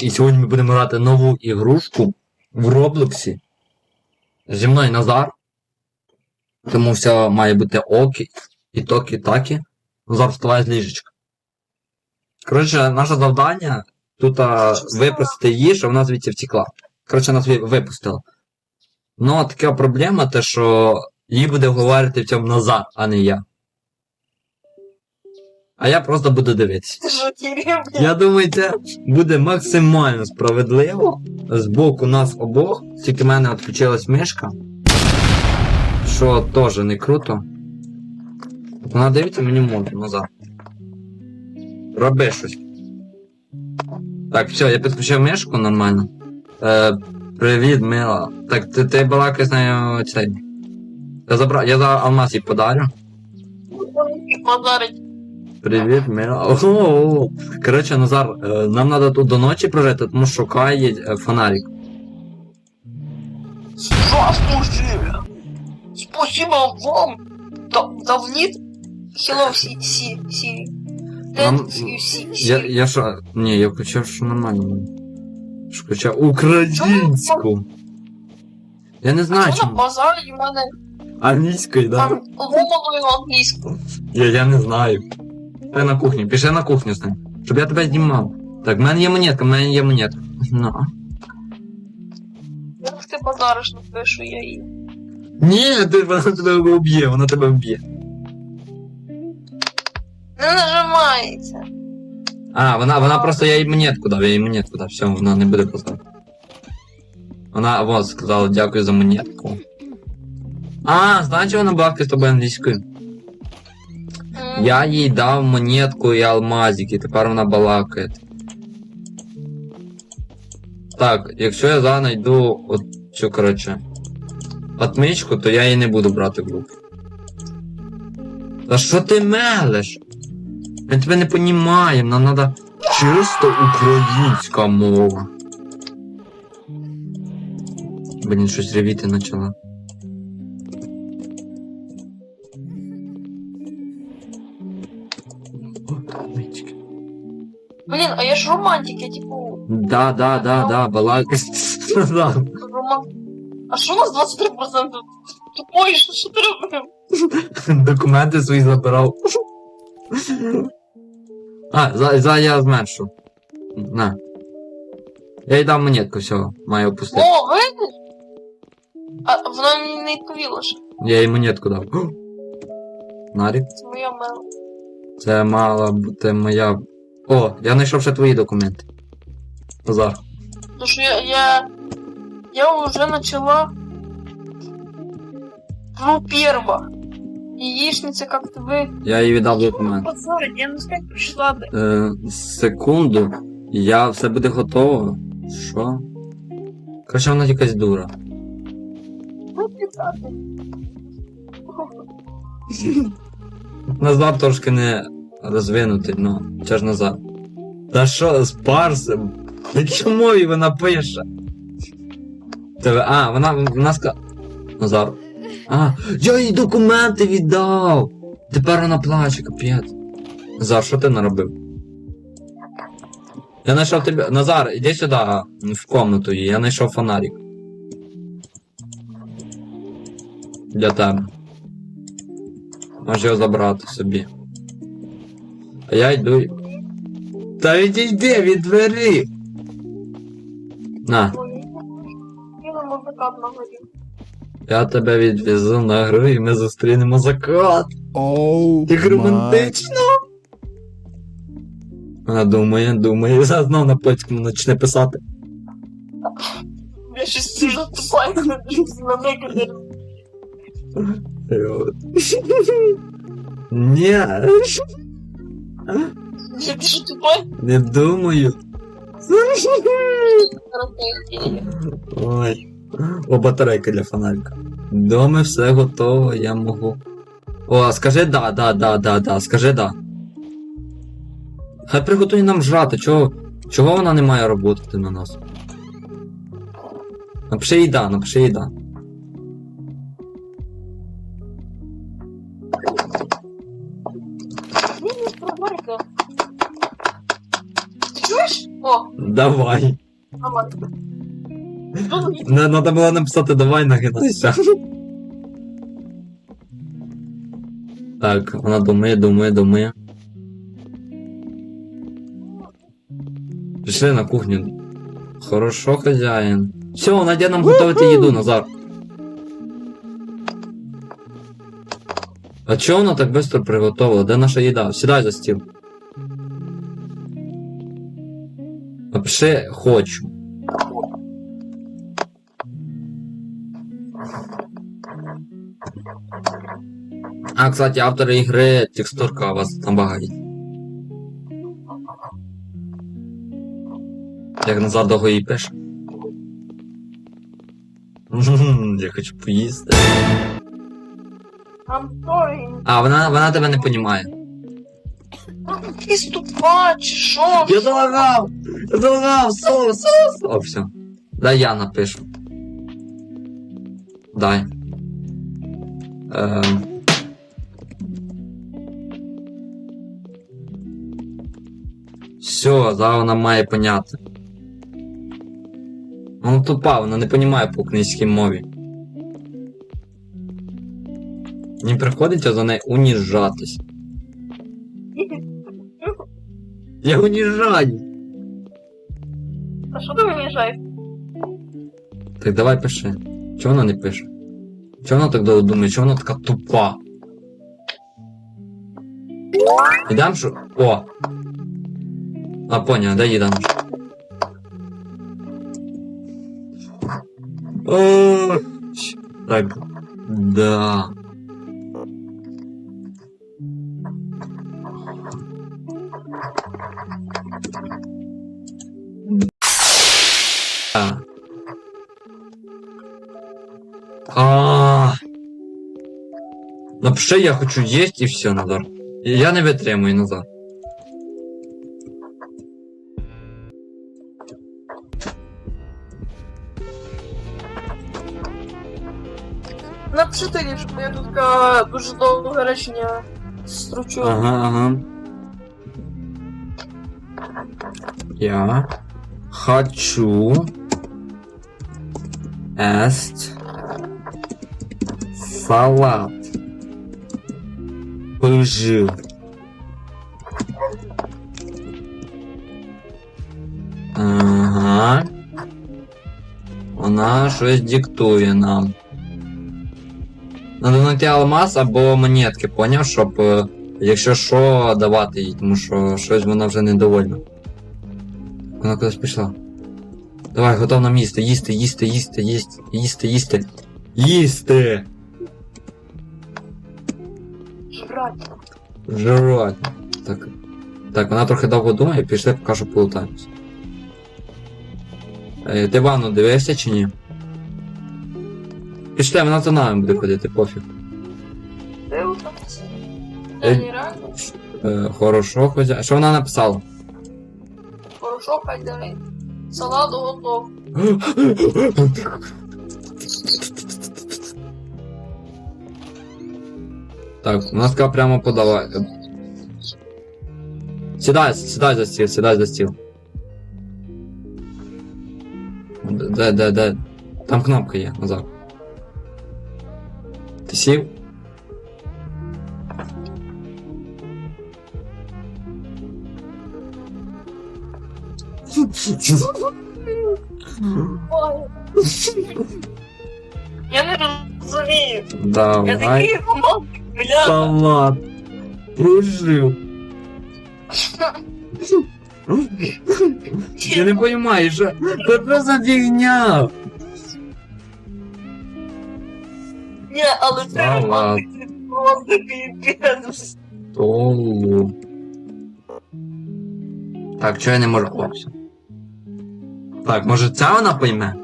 І сьогодні ми будемо грати нову ігрушку в Роблоксі. Зі мною Назар. Тому все має бути окі, і токі, такі. Назар вставай з ліжечка. Коротше, наше завдання тут випустити її, щоб вона звідси втекла. Коротше, нас ви- випустила. Ну, така проблема, те, що її буде говорити в цьому Назар, а не я. А я просто буду дивитися. Я думаю, це буде максимально справедливо з боку нас обох. Тільки в мене відключилась мишка. Що теж не круто. Вона дивиться мені можна назад. Роби щось. Так, все, я підключив мишку нормально. Е, привіт, мила. Так, ти, ти балакай з нею цей. Я забрав, я за алмаз їй подарю. Подарить. Привіт, мила. Ого. Коротше, Назар, е, нам треба тут до ночі прожити, тому шукає е, фонарик. Здравствуйте! Спасибо вам! Да, давнит? Hello, Си, Си, Сири. Нам- Я, я що. Ні, я включав, що нормально. Що Включав українську. Я не знаю, Чому на базарі в мене Англійською, да? там англійську? Я, я не знаю. Ти на кухню, пішли на кухню з ним. Щоб я тебе знімав. Так, в мене є монетка, в мене є монетка. На. Як ти подариш, напишу я їй. Ні, ти, вона тебе вб'є, вона тебе вб'є. Не нажимається. А, вона, вона просто я їй монетку дав, я їй монетку дав, все, вона не буде просто. Вона вот сказала дякую за монетку. А, значить вона бавки з тобою англійською. Я їй дав монетку і алмазик, і тепер вона балакає. Так, якщо я зараз знайду от цю, коротше, отмичку, то я її не буду брати в групу. Та що ти мелеш? Ми тебе не понімаємо, нам треба чисто українська мова. Блін, щось ревіти почала. Блін, а я ж романтик, я типу Да, да, да, да, роман... А що у нас 23%? Тупой, що, що ти робив? Документи свої забирав. А, за, за я зменшу. На. Я їй дав монетку, все, маю опустити. О, видиш? А вона мені не відповіла ще. Я їй монетку дав. Нарік, Це моя мела. це мала бути моя. О, я знайшов ще твої документи. Назар. Потому что я, я, я уже начала ну перво. Яичница как-то вы... Я їй віддав документ. Позорить, я не знаю, пришла бы. Е, секунду. Я все буде готово. Що? Короче, вона якась дура. Ну. Назар трошки не розвинутий, ну, це ж Назар. Та що з парсом? На якій мові вона пише? Тебе, а, вона, вона ска... Назар. А, я їй документи віддав! Тепер вона плаче, капець. Назар, що ти наробив? Я знайшов тебе. Назар, іди сюди, в комнату її, я знайшов фонарик. Для тебе. Можеш його забрати собі. А я йду. Та відійди від двері. На, Я тебе відвезу на гру і ми зустрінемо закат. Oh Як романтично. Вона думає, думає, знов на польському почне писати. Я сейчас сижу тупая, на некоторых. Ні, Я пишу тупой. не думаю. Ой. О, батарейка для фонарика. Дома все готово, я можу. О, скажи да, да, да, да, да, скажи да. Хай приготує нам жрати, чого, чого вона не має роботи на нас? Напиши їй да, напиши їй да. О, Давай. Давай. Ну, Не, надо було написати давай нагинайся. Так, вона думає, думає, думає. Пішли на кухню. Хорошо, хазяїн. Все, Надя нам готувати їду, Назар. А чого вона так швидко приготувала? Де наша їда? Сідай за стіл. Напиши хочу. А, кстати, автори ігри текстурка у вас там багають. Як назад довго її пише. Я хочу поїсти. Антон, А, вона, вона тебе не понімає. Ти ступа, чи що? Я залагав! Я залагав! Соус, соус! О, все. Дай я напишу. Дай. Ем. Все, зараз вона має поняти. Вона тупа, вона не понімає по українській мові. Не приходиться за нею уніжатись. Я уніжаю. А що ти мені жай? Так давай пиши. Чого вона не пише? Чого вона так довго думає? Чого вона така тупа? Ідем що? О! А, понял, дай їдам. О, щ- Так. Да. А. А. Напиши, я хочу есть и все, Назар. Я не витримую, Назар. Напиши ти, щоб я тут ка, дуже довге речення стручу. Ага, ага. Я хочу есть салат. Пожил. Ага. Вона щось диктує нам. Надо знайти алмаз або монетки, поняв, щоб е, якщо що, давати їй, тому що щось вона вже недовольна. Вона кудись пішла. Давай, готов нам їсти, їсти, їсти, їсти, їсти, їсти, їсти. Їсти! Жрать. Жрать. Так. Так, вона трохи довго думає, пішли, поки що полутаємось. Е, ти ванну дивишся чи ні? Пішли, вона за нами буде ходити, пофіг. Дивитися. Е. Ні, реально. Е, хорошо, хозя. Що вона написала? Хорошо, хай Салат готов. Так, у нас прямо подала. Сідай, сідай за стіл, сідай за стіл. Де, де, де? Там кнопка є, назад. Ти сів? Ой. Я не розумію. Я Давай. такий романтик, бля. Салат. Прожив. Я не понимаю, що це за фігня? Ні, але це Салат. романтик, це і п'янус. Так, чого я не можу. Все. Так, може ця вона пойме?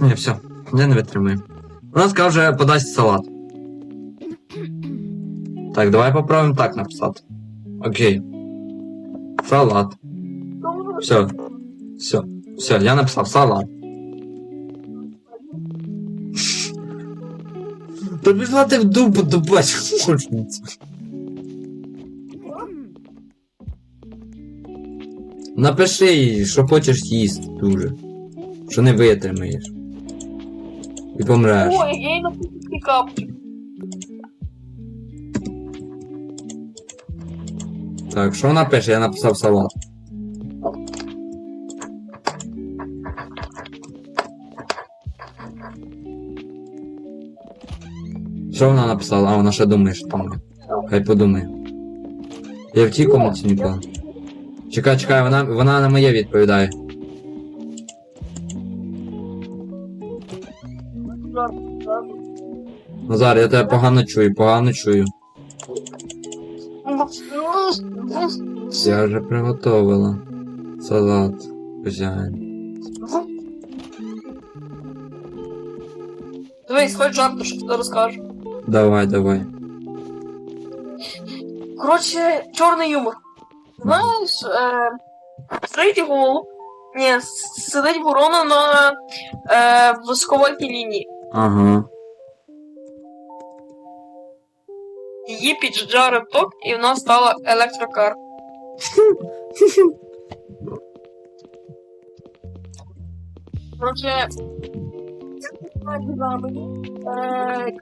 Ні, все, я не витримую. Вона скаже, подасть салат. Так, давай попробуємо так написати. Окей. Салат. Все. Все. Все, я написав салат. Та пішла в дупу дубать можницю. Напиши що хочеш їсти дуже. Що не витримаєш. І помреш. Ой, я їй напишу капчик. Так, що вона пише? Я написав салат. Що вона написала? А, вона ще думає, що там. Хай подумає. Я в тій комнаті ніколи. Чекай, чекай, вона, вона на моє відповідає. Назар, я тебе погано чую, погано чую. Я вже приготовила. Салат. Хазяїн. Дивись, хоч жарко, що тобі розкажу. Давай, давай. Коротше, чорний юмор. Знаєш, е, стоїть голуб. Ні, сидить ворона на е, високовольтній лінії. Ага. Її піджарив ток, і вона стала електрокар. Коротше, як е,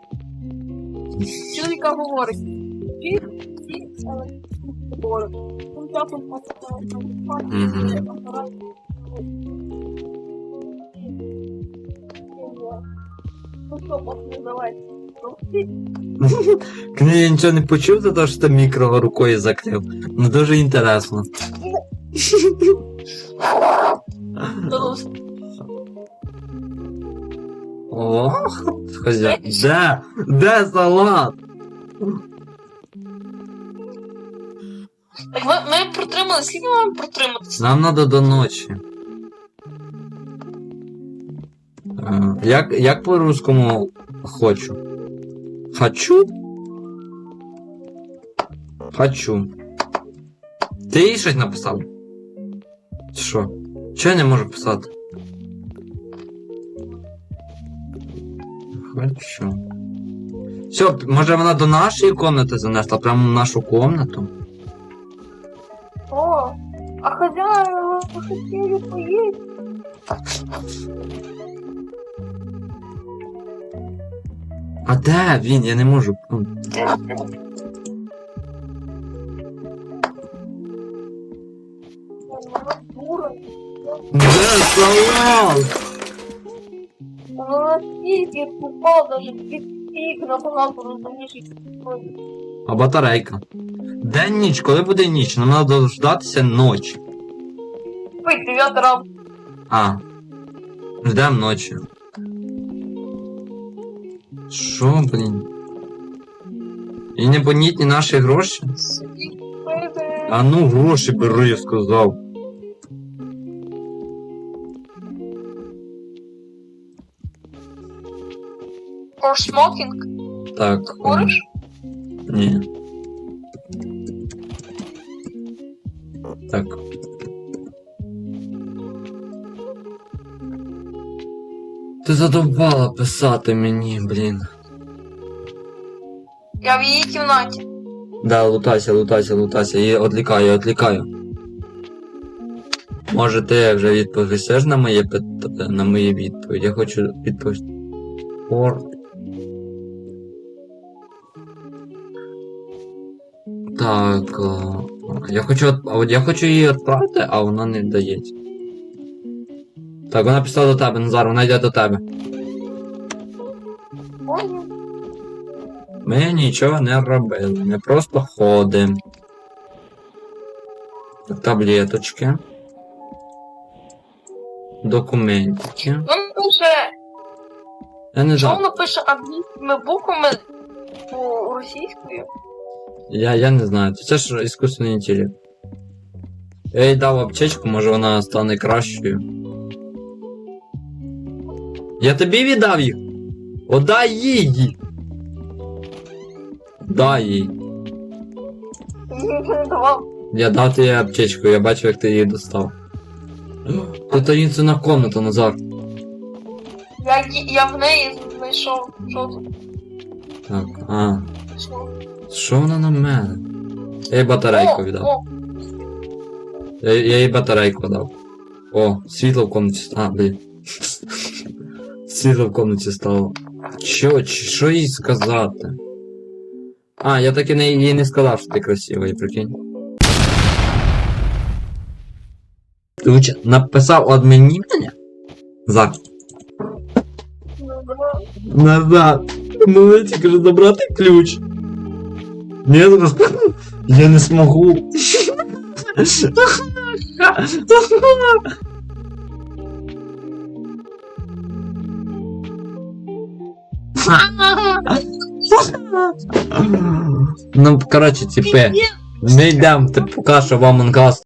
чоловіка говорить. Всі, всі Ну я нічого не почув за те, що ти мікро рукою закрив. Ну дуже інтересно. О, хазяїн. Де? Де салат? Так ми, ми протримали, скільки ми маємо протриматися? Нам надо до ночі. Е, Як, як по-русскому хочу? Хочу? Хочу. Ти їй щось написав? Чи Що? Чого я не можу писати? Хочу. Все, може вона до нашої комнати занесла, прямо в нашу комнату? А хозяин хотели поесть. А де він? Я не можу. Де салат? Она сидит, упала, и пик набагато розумніший. А батарейка. День ніч, коли буде ніч? Нам треба дождатися ночі. Дев'ятий ранку. А. Ждем ночі. Що, блін? І непонятні наші гроші? А ну гроші бери, я сказав. Or smoking. Так. Куриш? Ні. Так. Ти задовбала писати мені, блін. Я в її кімнаті. Да, лутайся, лутайся, лутайся. Я відлікаю, я відлікаю. Може ти вже відповісиш на моє пит... на мої відповіді? Я хочу відповісти. Or... Так. Я хочу, я хочу її відправити, а вона не дається. Так, вона пішла до тебе, Назар, вона йде до тебе. Ми нічого не робили, ми просто ходимо. Таблеточки. Документики. Він пише, Я не знаю. воно пише англійськими буквами по російською? Я, я не знаю. Це ж іскусственний інтелект. Я їй дав аптечку, може вона стане кращою. Я тобі віддав їх. Отдай їй. Дай їй. Я дав тобі аптечку, я бачив, як ти її достав. Це таїнственна комната, Назар. Я, я в неї знайшов. Що тут? Так, а. Що? Що вона на мене? Я їй батарейку віддав. Я, я їй батарейку дав. О, світло в комнаті. А, блін. Світло в комнаті стало. Що, що їй сказати? А, я так і не, їй не сказав, що ти красивий, прикинь. Ти уча, написав адмінімення? Зак. Назад. Ну, тільки ж забрати ключ. Ні, я не смогу. Ну, коротше, типи, ми йдемо, ти покажеш вам Among Us